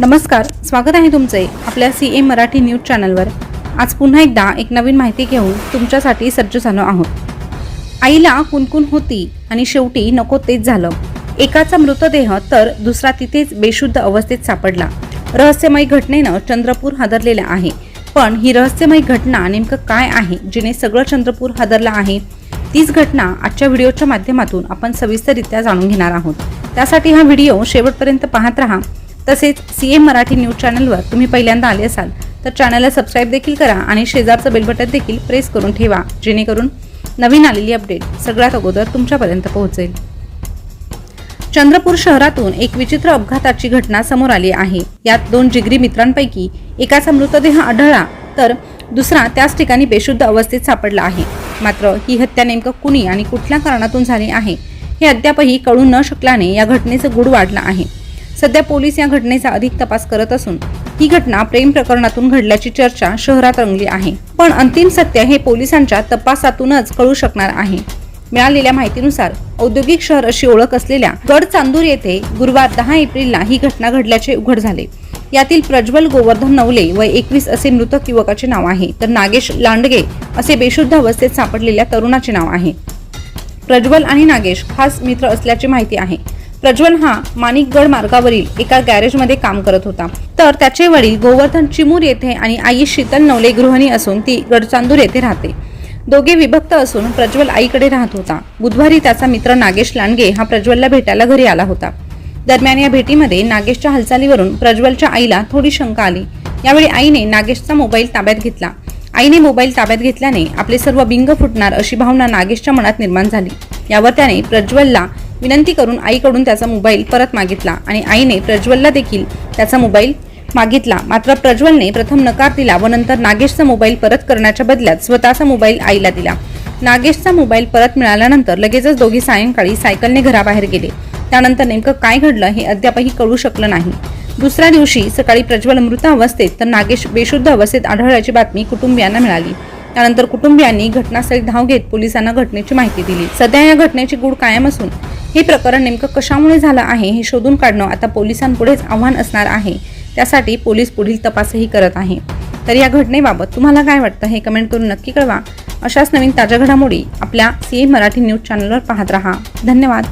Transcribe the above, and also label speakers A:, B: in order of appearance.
A: नमस्कार स्वागत आहे तुमचे आपल्या सी ए मराठी न्यूज चॅनलवर. आज पुन्हा एकदा एक नवीन माहिती घेऊन तुमच्यासाठी सज्ज झालो आहोत. आईला कुणकुण होती आणि शेवटी नको तेच झालं. एकाचा मृतदेह तर दुसरा तिथेच बेशुद्ध अवस्थेत सापडला. रहस्यमय घटनेनं चंद्रपूर हादरलेलं आहे. पण ही रहस्यमय घटना नेमकं काय आहे जिने सगळं चंद्रपूर हादरलं आहे? तीच घटना आजच्या व्हिडिओच्या माध्यमातून आपण सविस्तररित्या जाणून घेणार आहोत. त्यासाठी हा व्हिडिओ शेवटपर्यंत पाहत राहा. तसेच सी एम मराठी न्यूज चॅनलवर तुम्ही पहिल्यांदा आले असाल तर चॅनलला सबस्क्राईब देखील करा आणि शेजारचं बेलबटन देखील प्रेस करून ठेवा जेणेकरून नवीन आलेली अपडेट सगळ्यात अगोदर तुमच्यापर्यंत पोहोचेल. चंद्रपूर शहरातून एक विचित्र अपघाताची घटना समोर आली आहे. यात दोन जिगरी मित्रांपैकी एकाचा मृतदेह आढळला तर दुसरा त्याच ठिकाणी बेशुद्ध अवस्थेत सापडला आहे. मात्र ही हत्या नेमकं कुणी आणि कुठल्या कारणातून झाली आहे हे अद्यापही कळू न शकल्याने या घटनेचं गुड वाढलं आहे. सध्या पोलीस या घटनेचा अधिक तपास करत असून ही घटना प्रेम प्रकरणातून घडल्याची चर्चा शहरात रंगली आहे. पण अंतिम सत्य हे पोलिसांच्या तपासातूनच कळू शकणार आहे. मिळालेल्या माहितीनुसार औद्योगिक शहर अशी ओळख असलेल्या गड चांदूर येथे गुरुवार दहा एप्रिलला ही घटना घडल्याचे उघड झाले. यातील प्रज्वल गोवर्धन नवले व एकवीस असे मृतक युवकाचे नाव आहे. तर नागेश लांडगे असे बेशुद्ध अवस्थेत सापडलेल्या तरुणाचे नाव आहे. प्रज्वल आणि नागेश खास मित्र असल्याची माहिती आहे. प्रज्वल हा माणिकगड मार्गावरील एका गॅरेजमध्ये काम करत होता. तर त्याचे वडील गोवर्धन चिमूर येथे आणि आई शीतल नवले गृहिणी असून ती गडचांदूर येथे राहते. दोघे विभक्त असून प्रज्वल आईकडे राहत होता. बुधवारी त्याचा मित्र नागेश लांडगे हा प्रज्वलला भेटायला घरी आला होता. दरम्यान या भेटीमध्ये नागेशच्या हालचालीवरून प्रज्वलच्या आईला थोडी शंका आली. यावेळी आईने नागेशचा मोबाईल ताब्यात घेतला. आईने मोबाईल ताब्यात घेतल्याने आपले सर्व बिंग फुटणार अशी भावना नागेशच्या मनात निर्माण झाली. यावर त्याने प्रज्वलला विनंती करून आईकडून त्याचा मोबाईल परत मागितला आणि आईने प्रज्वलला देखील त्याचा मोबाईल मागितला. मात्र प्रज्वलने प्रथम नकार दिला व नंतर नागेशचा मोबाईल परत करण्याच्या बदल्यात स्वतःचा मोबाईल आईला दिला. नागेशचा मोबाईल परत मिळाल्यानंतर लगेचच दोघी सायंकाळी सायकलने घराबाहेर गेले. त्यानंतर नेमकं काय घडलं हे अद्यापही कळू शकलं नाही. दुसऱ्या दिवशी सकाळी प्रज्वल मृत अवस्थेत तर नागेश बेशुद्ध अवस्थेत आढळल्याची बातमी कुटुंबियांना मिळाली. त्यानंतर कुटुंबियांनी घटनास्थळी धाव घेत पोलिसांना घटनेची माहिती दिली. सध्या या घटनेची गूढ कायम असून हे प्रकरण नेमकं कशामुळे झालं आहे हे शोधून काढणं आता पोलिसांपुढेच आव्हान असणार आहे त्यासाठी पोलीस पुढील तपासही करत आहे. तर या घटनेबाबत तुम्हाला काय वाटतं हे कमेंट करून नक्की कळवा. अशाच नवीन ताज्या घडामोडी आपल्या सी ए मराठी न्यूज चॅनलवर पाहत राहा. धन्यवाद.